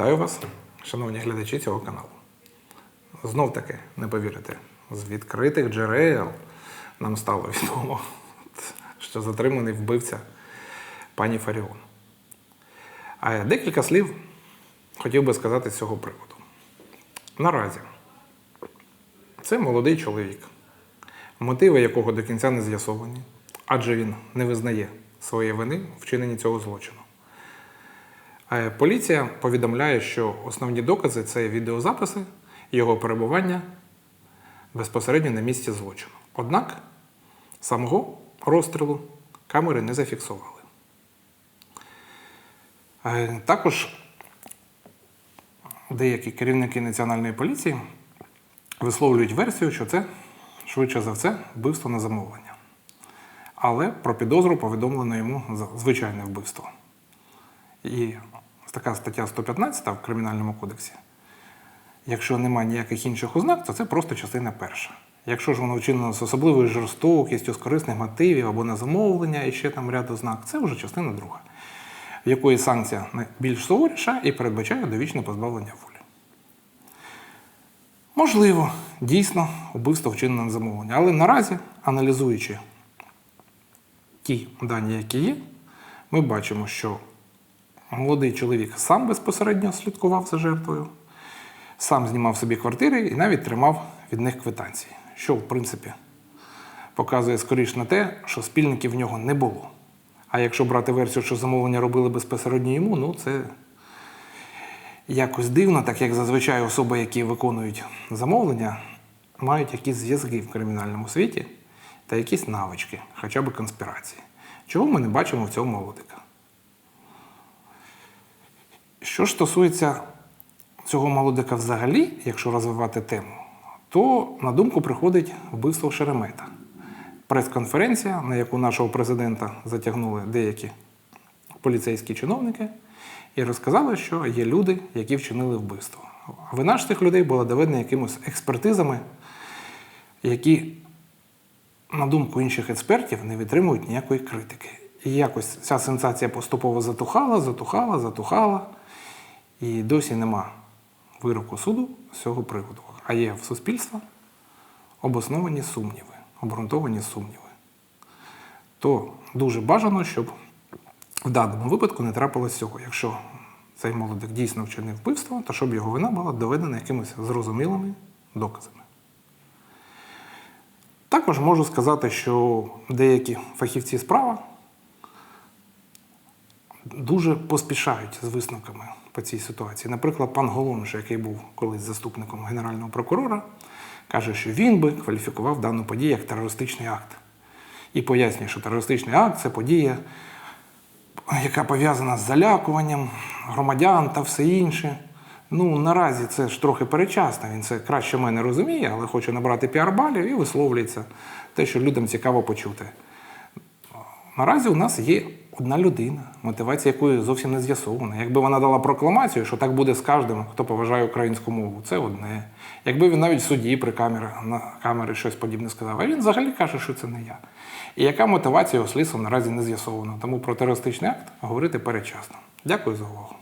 Вітаю вас, шановні глядачі цього каналу. Знов таки, не повірите, з відкритих джерел нам стало відомо, що затриманий вбивця пані Фаріон. А декілька слів хотів би сказати з цього приводу. Наразі це молодий чоловік, мотиви якого до кінця не з'ясовані, адже він не визнає своєї вини в вчиненні цього злочину. Поліція повідомляє, що основні докази це відеозаписи його перебування безпосередньо на місці злочину. Однак самого розстрілу камери не зафіксували. Е, Також деякі керівники національної поліції висловлюють версію, що це швидше за все вбивство на замовлення. Але про підозру повідомлено йому за звичайне вбивство. І така стаття 115 в Кримінальному кодексі. Якщо немає ніяких інших ознак, то це просто частина перша. Якщо ж воно вчинено з особливою жорстокістю, з корисних мотивів або на замовлення, і ще там ряд ознак, це вже частина друга, в якої санкція більш суворіша і передбачає довічне позбавлення волі. Можливо, дійсно, вбивство вчинено на замовлення. Але наразі, аналізуючи ті дані, які є, ми бачимо, що молодий чоловік сам безпосередньо слідкував за жертвою, сам знімав собі квартири і навіть тримав від них квитанції, що, в принципі, показує скоріш на те, що спільників в нього не було. А якщо брати версію, що замовлення робили безпосередньо йому, ну це якось дивно, так як зазвичай особи, які виконують замовлення, мають якісь зв'язки в кримінальному світі та якісь навички, хоча б конспірації. Чого ми не бачимо в цьому молодика? Що ж стосується цього молодика взагалі, якщо розвивати тему, то на думку приходить вбивство Шеремета. Прес-конференція, на яку нашого президента затягнули деякі поліцейські чиновники, і розказали, що є люди, які вчинили вбивство. Вина ж цих людей була доведена якимось експертизами, які, на думку інших експертів, не витримують ніякої критики. І якось ця сенсація поступово затухала, затухала, затухала. І досі нема вироку суду з цього приводу. А є в суспільства обосновані сумніви, обґрунтовані сумніви. То дуже бажано, щоб в даному випадку не трапилось цього. Якщо цей молодик дійсно вчинив вбивство, то щоб його вина була доведена якимись зрозумілими доказами. Також можу сказати, що деякі фахівці справа дуже поспішають з висновками по цій ситуації. Наприклад, пан Голомш, який був колись заступником генерального прокурора, каже, що він би кваліфікував дану подію як терористичний акт. І пояснює, що терористичний акт це подія, яка пов'язана з залякуванням громадян та все інше. Ну, наразі це ж трохи перечасно, він це краще мене розуміє, але хоче набрати піар-балів і висловлюється те, що людям цікаво почути. Наразі у нас є одна людина, мотивація якої зовсім не з'ясована. Якби вона дала прокламацію, що так буде з кожним, хто поважає українську мову, це одне. Якби він навіть в суді при камері, на камери щось подібне сказав, а він взагалі каже, що це не я. І яка мотивація його слідства наразі не з'ясована. Тому про терористичний акт говорити передчасно. Дякую за увагу.